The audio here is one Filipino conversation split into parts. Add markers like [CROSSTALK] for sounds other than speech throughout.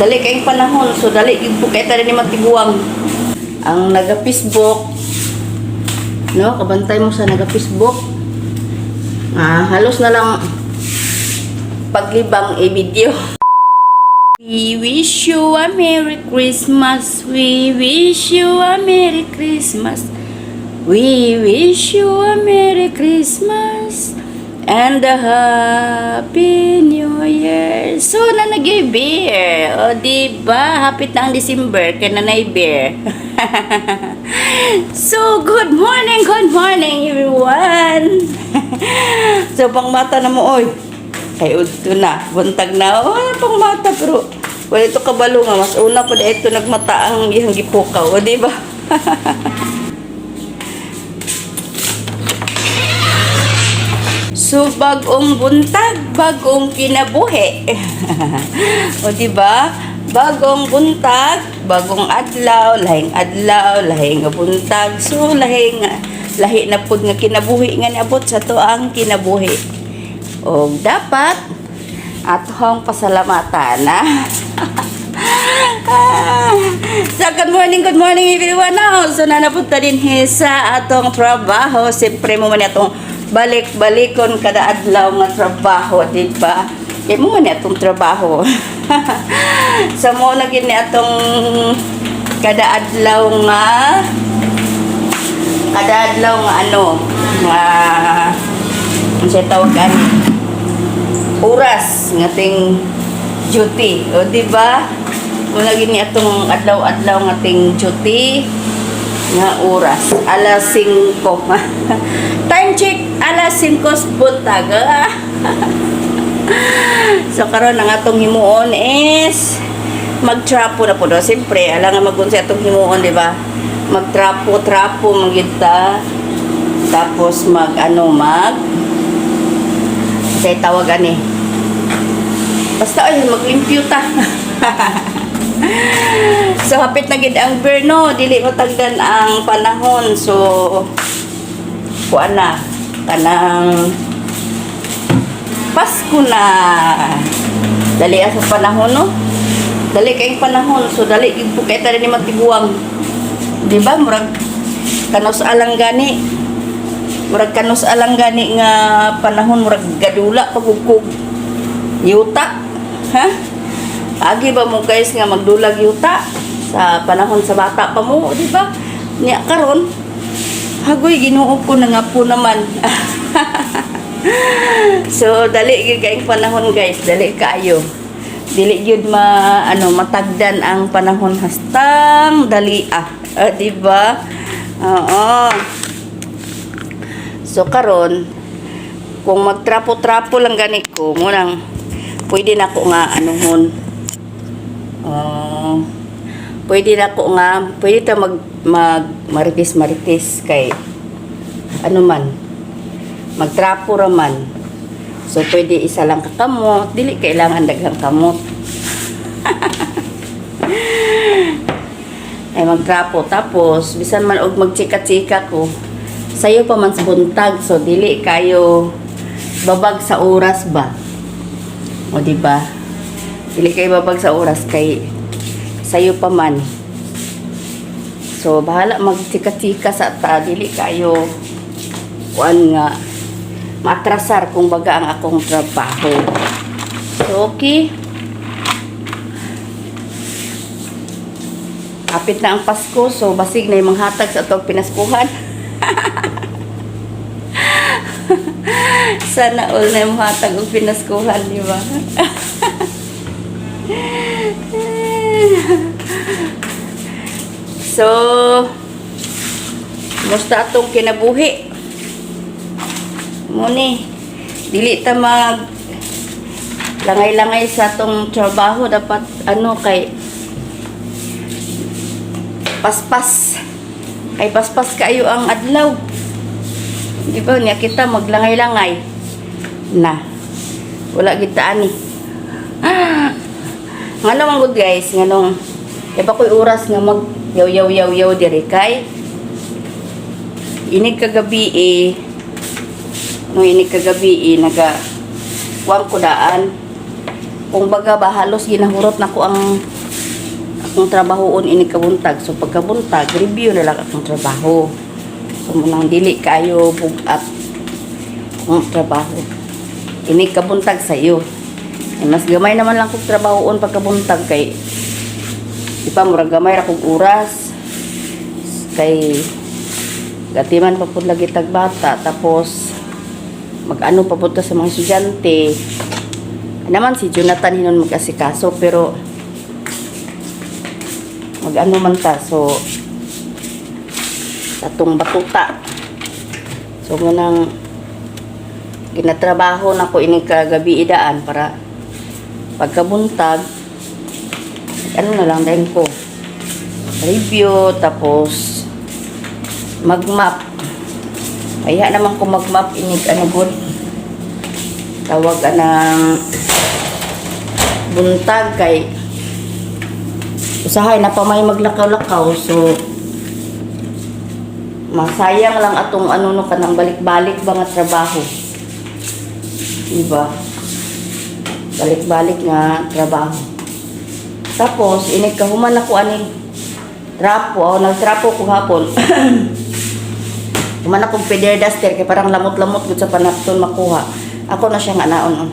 Dali kayong panahon. So, dali yung po kayo tayo ni matiguang. Ang naga-Facebook. No, kabantay mo sa naga-Facebook. Ah, halos na lang paglibang i-video. We wish you a Merry Christmas. We wish you a Merry Christmas. We wish you a Merry Christmas and a Happy New Year. So, na nag-beer. O, diba? Hapit na ang December. Kaya na beer. [LAUGHS] so, good morning, good morning, everyone. [LAUGHS] so, pang mata na mo, oy. Kay udto na. Buntag na. Oh, pang mata, pero wala ito kabalo nga. Mas una pa ito nagmata ang iyang gipukaw. O, diba? [LAUGHS] So, bagong buntag, bagong kinabuhi. [LAUGHS] o, di ba? Bagong buntag, bagong adlaw, lahing adlaw, lahing buntag. So, lahing lahi na pud nga kinabuhi nga niabot sa to ang kinabuhi. O, dapat atong pasalamatan na. [LAUGHS] so, good morning, good morning everyone now. So, nanapunta din sa atong trabaho. Siyempre mo man atong balik-balikon kada adlaw nga trabaho, di ba? Kaya mo man atong trabaho. [LAUGHS] so, mo na gini atong kada adlaw nga kada adlaw nga ano nga ano siya tawag ani oras nga ting duty. O, di ba? Muna gini atong adlaw-adlaw nga ting duty nga oras. Alas [LAUGHS] 5. Time check, alas 5 buntag. [LAUGHS] so, karon ang atong himuon is magtrapo na po do. Siyempre, alam nga magunsa atong himuon, di ba? Magtrapo-trapo, magita. Tapos mag, ano, mag say tawagan eh. Basta ay maglimpyo ta. [LAUGHS] [LAUGHS] so hapit na gid ang Berno, dili matagdan ang panahon. So kuan na kanang Pasko na. Dali sa panahon no. Dali kay panahon. So dali gid po kay tani matiguang. Di ba murag kanos alang gani murag kanos alang gani nga panahon murag gadula pagugkog yuta ha agi ba mo guys nga magdulag yuta sa panahon sa bata pa mo di ba? Niya karon hagoy ginuo ko na nga po naman. [LAUGHS] So dali gyud kayong panahon guys dali kayo dili gyud ma ano matagdan ang panahon hastang dali ah, Ah, [LAUGHS] di ba? Oo. So karon kung magtrapo-trapo lang gani ko, munang pwede na ko nga anuhon. Uh, pwede na ko nga, pwede ta mag, mag maritis-maritis kay ano man, magtrapo raman. So pwede isa lang kakamot, dili kailangan daghang kamot. [LAUGHS] ay magtrapo tapos bisan man og magchika-chika ko sayo pa man sa buntag so dili kayo babag sa oras ba o di ba dili kayo babag sa oras kay sayo pa man so bahala magtika-tika sa ta dili kayo kuan nga matrasar kung baga ang akong trabaho so okay Kapit na ang Pasko, so basig na yung hatag sa itong pinaskuhan. [LAUGHS] Sana all na yung hatag ang pinaskuhan, di ba? [LAUGHS] so, musta atong kinabuhi? Muni, dili ta mag langay-langay sa atong trabaho. Dapat ano kay paspas. Kay paspas kayo ang adlaw. Di ba niya kita maglangay-langay na. Wala kita ani ngano man good guys nganong pa koy oras nga mag yaw yaw yaw yaw diri kay inig kagabi eh no inig kagabi eh naga kuwang ko daan kung baga ba halos ginahurot na ko ang akong trabahoon ini kabuntag. So pagkabuntag, review na lang akong trabaho. So munang dili kayo bugat ang trabaho. Ini kabuntag sa iyo. Eh, mas gamay naman lang kong trabahoon pagkabuntag kay di pa murag gamay ra kog oras. Kay gatiman pa pud lagi tag bata tapos mag-ano pa pud sa mga estudyante. Naman si Jonathan hinon mag-asikaso pero mag-ano man ta so atong batuta. So munang ginatrabaho na ko ini kagabi idaan para pagkabuntag ano na lang din ko. Review tapos mag-map. Kaya naman ko mag-map inig ano good tawag anang buntag kay usahay na pa may maglakaw-lakaw so masayang lang atong ano no kanang balik-balik ba nga trabaho. Diba balik-balik nga trabaho tapos inig kahuman ako aning trapo oh, nagtrapo ko hapon [COUGHS] Human akong feather duster kay parang lamot-lamot gud sa panapton makuha. Ako na siya nga naon.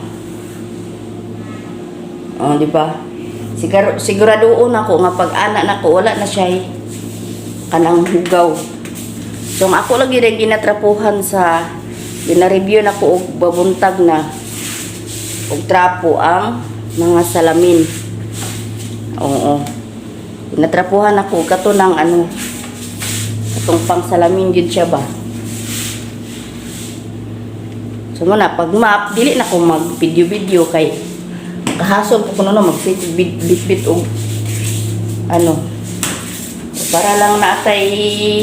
Oh, oh di ba? Siguro siguraduon ako nga pag ana nako wala na siya eh, kanang hugaw. So ako lagi rin ginatrapuhan sa gina-review na ko og babuntag na og trapo ang mga salamin. Oo. Ginatrapuhan ako kato ng ano katong pang salamin yun siya ba. So muna, pag map, dili na ko mag video-video kay kahasol ko kuno no mag bit-bit og ano para lang natay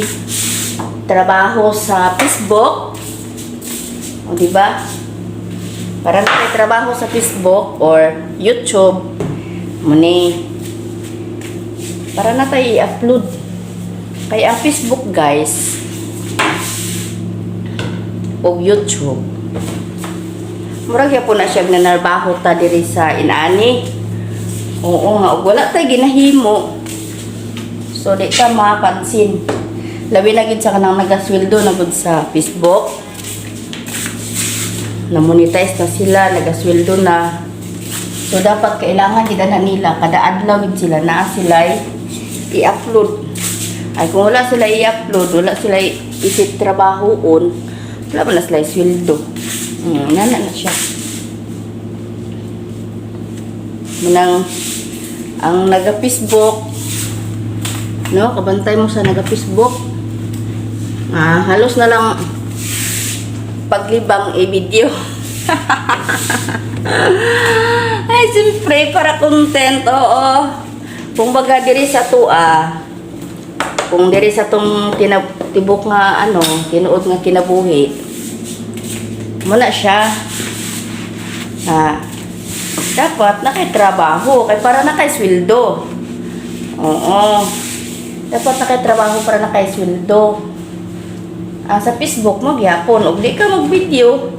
trabaho sa Facebook. O di ba? Para trabaho sa Facebook or YouTube muni para natay i-upload. Kay ang Facebook guys o YouTube murag po na siya nanarbaho ta diri sa inani. Oo nga, wala tay ginahimo. So di ka mapansin. Labi na gid sa kanang nagasweldo na sa Facebook. Na-monetize na sila, nagasweldo na. So dapat kailangan gid na nila kada adlaw gid sila naa sila i-upload. Ay kung wala sila i-upload, wala sila isip trabahoon, wala pa na sila sweldo. Hmm, nana na siya. Munang ang naga-Facebook no, kabantay mo sa naga-Facebook. Ah, halos na lang paglibang i-video. [LAUGHS] Ay, siyempre, para content, oo. Kung baga diri sa tua, kung diri sa tong tibok nga ano, tinuod nga kinabuhi, muna siya. Ah, dapat nakaitrabaho kay para nakaisweldo oo. Dapat nakaitrabaho para nakaisweldo ah, sa Facebook mo gyapon ug di ka mag video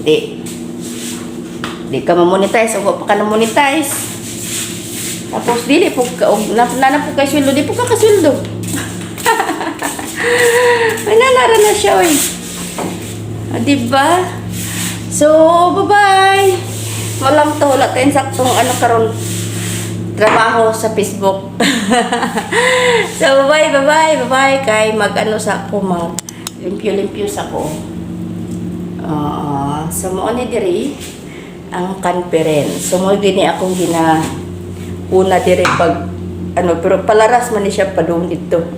di. Di ka ma-monetize. O pa ka na-monetize. Tapos dili po ka og na, na, po kay sweldo. Di po ka kasweldo. [LAUGHS] Ay nalara na siya oy. Ah, diba? So, bye-bye! Walang to, wala tayong ano karon trabaho sa Facebook. [LAUGHS] so, bye-bye, bye-bye, bye-bye. Kay mag-ano sa ako, mag limpyo-limpyo sa ko. Uh, so, mo ni diri ang conference. So, mo din akong gina una diri pag ano, pero palaras man ni siya pa doon dito. [LAUGHS]